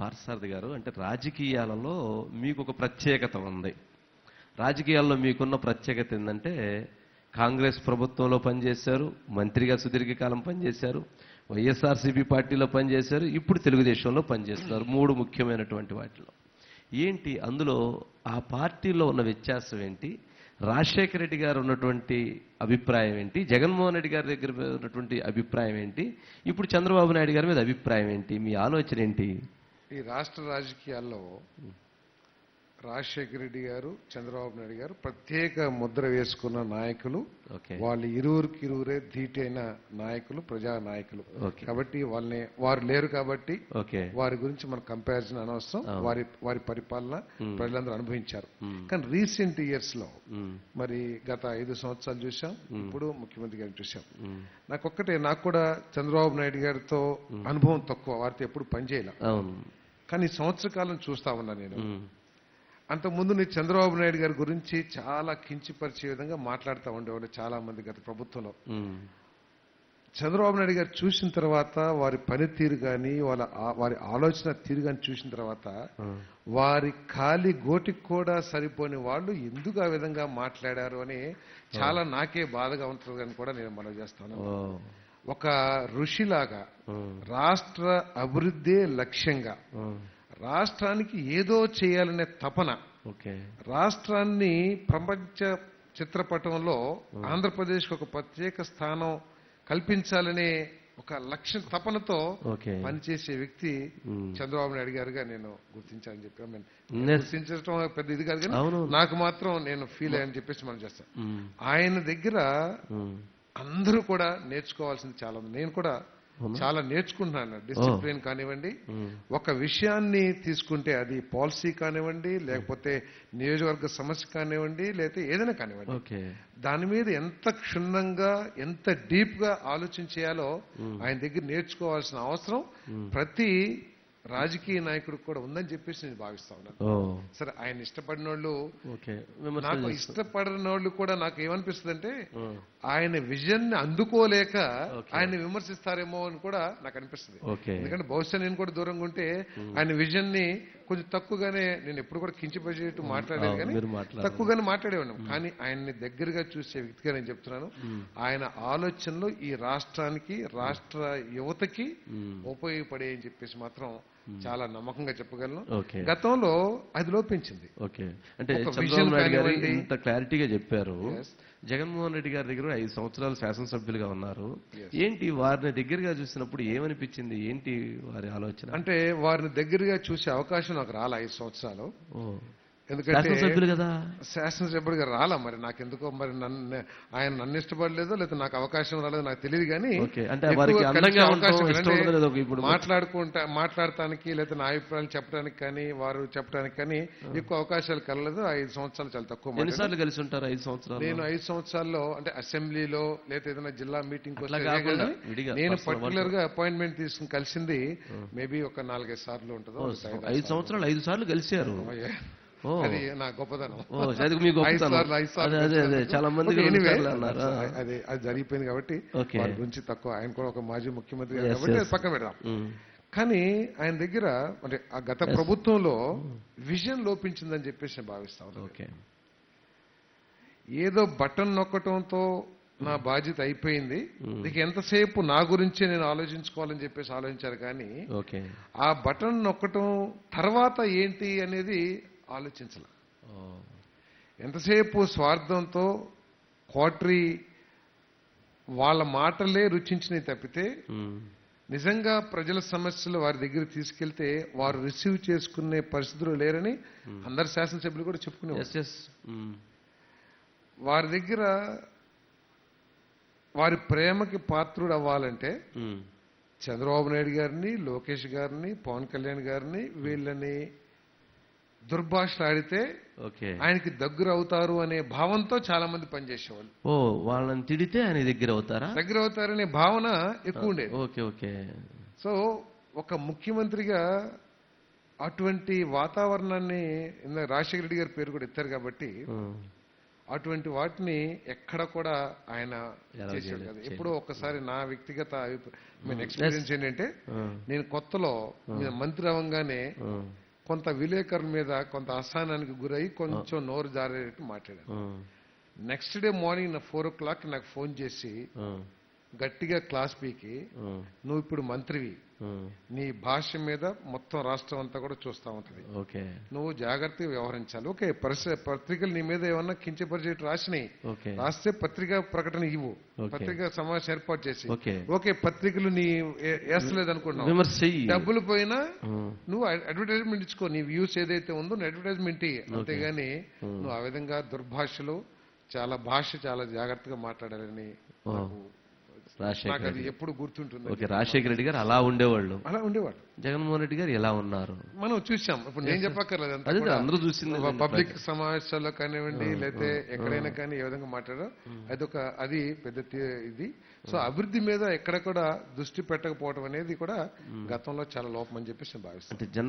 పార్సారథి గారు అంటే రాజకీయాలలో మీకు ఒక ప్రత్యేకత ఉంది. రాజకీయాల్లో మీకున్న ప్రత్యేకత ఏంటంటే కాంగ్రెస్ ప్రభుత్వంలో పనిచేశారు మంత్రిగా సుదీర్ఘకాలం పనిచేశారు వైఎస్ఆర్సీపీ పార్టీలో పనిచేశారు ఇప్పుడు తెలుగుదేశంలో పనిచేస్తున్నారు మూడు ముఖ్యమైనటువంటి వాటిలో. ఏంటి? అందులో ఆ పార్టీలో ఉన్న వ్యత్యాసం ఏంటి? రాజశేఖర రెడ్డి గారు ఉన్నటువంటి అభిప్రాయం ఏంటి? జగన్మోహన్ రెడ్డి గారి దగ్గర ఉన్నటువంటి అభిప్రాయం ఏంటి? ఇప్పుడు చంద్రబాబు నాయుడు గారి మీద అభిప్రాయం ఏంటి? మీ ఆలోచన ఏంటి? ఈ రాష్ట్ర రాజకీయాల్లో రాజశేఖర రెడ్డి గారు చంద్రబాబు నాయుడు గారు ప్రత్యేక ముద్ర వేసుకున్న నాయకులు వాళ్ళు ఇరువురికి ఇరువురే ధీటైన నాయకులు ప్రజా నాయకులు. కాబట్టి వాళ్ళని వారు లేరు కాబట్టి వారి గురించి మన కంపారిజన్ అనవసరం. వారి వారి పరిపాలన. ప్రజలందరూ అనుభవించారు. కానీ రీసెంట్ ఇయర్స్లో మరి గత ఐదు సంవత్సరాలు చూసాం. ఇప్పుడు ముఖ్యమంత్రి గారిని చూసాం ఉమ్, నాకు ఒక్కటే నాకు కూడా చంద్రబాబు నాయుడు గారితో అనుభవం తక్కువ. వారితో ఎప్పుడు పనిచేయాల కానీ సంవత్సర కాలం చూస్తా ఉన్నా నేను. అంతకుముందు నేను చంద్రబాబు నాయుడు గారి గురించి చాలా కించిపరిచే విధంగా మాట్లాడుతూ ఉండేవాళ్ళు చాలా మంది గత ప్రభుత్వంలో. చంద్రబాబు నాయుడు గారు చూసిన తర్వాత వారి పనితీరు కానీ వాళ్ళ వారి ఆలోచన తీరు కానీ చూసిన తర్వాత వారి ఖాళీ గోటికి కూడా సరిపోని వాళ్ళు ఎందుకు ఆ విధంగా మాట్లాడారు అని చాలా నాకే బాధగా ఉంటుంది అని కూడా నేను మనవి చేస్తాను ఒక ఋషిలాగా రాష్ట్ర అభివృద్ధే లక్ష్యంగా రాష్ట్రానికి ఏదో చేయాలనే తపన ఓకే. రాష్ట్రాన్ని ప్రపంచ చిత్రపటంలో ఆంధ్రప్రదేశ్కి ఒక ప్రత్యేక స్థానం కల్పించాలనే ఒక లక్ష్య తపనతో పనిచేసే వ్యక్తి చంద్రబాబు నాయుడు గారుగా నేను గుర్తించాలని చెప్పి I mean, Yes. గుర్తించడం పెద్ద ఇది కాదు కానీ నాకు మాత్రం నేను ఫీల్ అయ్యని చెప్పేసి మనం చేస్తాను ఆయన దగ్గర అందరూ కూడా నేర్చుకోవాల్సింది చాలా ఉంది. నేను కూడా? చాలా నేర్చుకుంటున్నాను. డిసిప్లిన్ కానివ్వండి ఒక విషయాన్ని తీసుకుంటే అది పాలసీ కానివ్వండి లేకపోతే నియోజకవర్గ సమస్య కానివ్వండి లేకపోతే ఏదైనా కానివ్వండి. దాని మీద ఎంత క్షుణ్ణంగా ఎంత డీప్గా ఆలోచించేయాలో ఆయన దగ్గర నేర్చుకోవాల్సిన అవసరం. ప్రతి రాజకీయ నాయకుడికి కూడా ఉందని చెప్పేసి నేను భావిస్తా ఉన్నాను. సరే ఆయన ఇష్టపడిన వాళ్ళు నాకు. ఇష్టపడిన వాళ్ళు కూడా నాకు ఏమనిపిస్తుంది అంటే ఆయన విజన్ని అందుకోలేక. ఆయన విమర్శిస్తారేమో అని కూడా నాకు అనిపిస్తుంది. ఎందుకంటే బహుశా నేను కూడా దూరంగా ఉంటే ఆయన విజన్ని కొంచెం తక్కువగానే నేను ఎప్పుడు కూడా కించిపరిచేట్టు మాట్లాడేది కానీ. తక్కువగానే మాట్లాడేవాడిని. కానీ ఆయన్ని దగ్గరగా చూసే వ్యక్తిగా నేను చెప్తున్నాను. ఆయన ఆలోచనలు ఈ రాష్ట్రానికి రాష్ట్ర యువతకి ఉపయోగపడే అని చెప్పేసి మాత్రం చాలా నమ్మకంగా చెప్పగలను. గతంలో అది లోపించింది. ఓకే అంటే. ఇంత క్లారిటీగా చెప్పారు. జగన్మోహన్ రెడ్డి గారి దగ్గర ఐదు సంవత్సరాలు శాసనసభ్యులుగా ఉన్నారు. ఏంటి వారిని దగ్గరగా చూసినప్పుడు ఏమనిపించింది? ఏంటి వారి ఆలోచన? అంటే వారిని దగ్గరగా చూసే అవకాశం నాకు రాలే ఐదు సంవత్సరాలు. శాసనసభ్యులు కదా. శాసనసభ్యుడిగా రాలా మరి? నాకు ఎందుకో మరి నన్ను ఆయన నన్ను ఇష్టపడలేదో లేదా నాకు అవకాశం రాలేదో నాకు తెలియదు కానీ మాట్లాడుకుంటా మాట్లాడటానికి లేదా నా అభిప్రాయాలు చెప్పడానికి కానీ వారు చెప్పడానికి కానీ ఎక్కువ అవకాశాలు కలలేదు. ఐదు సంవత్సరాలు చాలా తక్కువ. ఎన్నిసార్లు కలిసి ఉంటారు ఐదు సంవత్సరాలు నేను ఐదు సంవత్సరాల్లో అంటే అసెంబ్లీలో లేదా ఏదైనా జిల్లా మీటింగ్ నేను పర్టికులర్గా అపాయింట్మెంట్ తీసుకుని కలిసింది మేబీ ఒక నాలుగైదు సార్లు ఉంటుందో ఐదు సంవత్సరాలు ఐదు సార్లు కలిశారు. అది నా గొప్పదనం అది అదే చాలా మంది అన్నారు? అది అది జరిగిపోయింది కాబట్టి. వారి గురించి తక్కువ ఆయన కూడా ఒక మాజీ ముఖ్యమంత్రి కాబట్టి పక్కన పెడదాం. కానీ ఆయన దగ్గర అంటే ఆ గత ప్రభుత్వంలో విజన్ లోపించిందని చెప్పేసి నేను భావిస్తా ఏదో బటన్ నొక్కటంతో నా బాధ్యత అయిపోయింది. ఇక ఎంతసేపు నా గురించే నేను ఆలోచించుకోవాలని చెప్పేసి ఆలోచించారు కానీ ఆ బటన్ నొక్కటం తర్వాత ఏంటి అనేది ఆలోచించాల. ఎంతసేపు స్వార్థంతో క్వార్టరీ వాళ్ళ మాటలే రుచించినవి తప్పితే నిజంగా ప్రజల సమస్యలు వారి దగ్గర తీసుకెళ్తే వారు రిసీవ్ చేసుకునే పరిస్థితులు లేరని అందరు శాసనసభ్యులు కూడా చెప్పుకునేవారు. ఎస్ ఉమ్, వారి దగ్గర వారి ప్రేమకి పాత్రుడు అవ్వాలంటే ఉమ్, చంద్రబాబు నాయుడు గారిని లోకేష్ గారిని పవన్ కళ్యాణ్ గారిని వీళ్ళని దుర్భాషలాడితే ఓకే. ఆయనకి దగ్గర అవుతారు అనే భావంతో చాలా మంది పనిచేసేవాళ్ళు. ఓ వాళ్ళని తిడితే ఆయన దగ్గర అవుతారా దగ్గర అవుతారనే భావన ఎక్కువ ఉండేది. Okay okay. సో ఒక ముఖ్యమంత్రిగా అటువంటి వాతావరణాన్ని రాజశేఖర రెడ్డి గారి పేరు కూడా ఎత్తారు కాబట్టి అటువంటి వాటిని ఎక్కడ కూడా ఆయన చేశాడు కదా. ఎప్పుడో ఒక్కసారి నా వ్యక్తిగత మీన్ ఎక్స్పీరియన్స్ ఏంటంటే నేను కొత్తలో మంత్రి అవ్వగానే కొంత విలేకరుల మీద కొంత అసహనానికి గురై కొంచెం నోరు జారేట్టు మాట్లాడాను. నెక్స్ట్ డే మార్నింగ్ నా ఫోర్ ఓ క్లాక్ నాకు ఫోన్ చేసి గట్టిగా క్లాస్ పీకి నువ్వు ఇప్పుడు మంత్రివి. నీ భాష మీద మొత్తం రాష్ట్రం అంతా కూడా చూస్తా ఉంటది. ఓకే నువ్వు జాగ్రత్తగా వ్యవహరించాలి. ఓకే పత్రికలు నీ మీద ఏమన్నా కించపరిచేట్టు రాసినాయి. రాస్తే పత్రికా ప్రకటన ఇవ్వు. పత్రికా సమావేశం ఏర్పాటు చేసి. ఓకే పత్రికలు నీ వేస్తలేదు చెయ్యి. డబ్బులు పోయినా ఆ, నువ్వు అడ్వర్టైజ్మెంట్ ఇచ్చుకో. నీ వ్యూస్ ఏదైతే ఉందో అడ్వర్టైజ్మెంట్ అంతేగాని నువ్వు ఆ విధంగా దుర్భాషలు చాలా భాష చాలా జాగ్రత్తగా మాట్లాడాలని నాకు రాజశేఖర నాకు అది రెడ్డి. ఎప్పుడు గుర్తుంటుంది ఓకే రాజశేఖర రెడ్డి గారు అలా ఉండేవాళ్ళు. అలా ఉండేవాడు జగన్మోహన్ రెడ్డి గారు ఎలా ఉన్నారు? మనం చూసాం. ఇప్పుడు నేను చెప్పక్కర్లేదు అంతా అదే కూడా. అందరూ చూసింది పబ్లిక్ సమావేశాల్లో కానివ్వండి లేకపోతే ఎక్కడైనా కానీ ఏ విధంగా మాట్లాడారో అదొక అది పెద్ద తి- ఇది. సో అభివృద్ధి మీద ఎక్కడ కూడా దృష్టి పెట్టకపోవడం అనేది కూడా గతంలో చాలా లోపం అని చెప్పేసి నేను భావిస్తాను అంటే జనరల్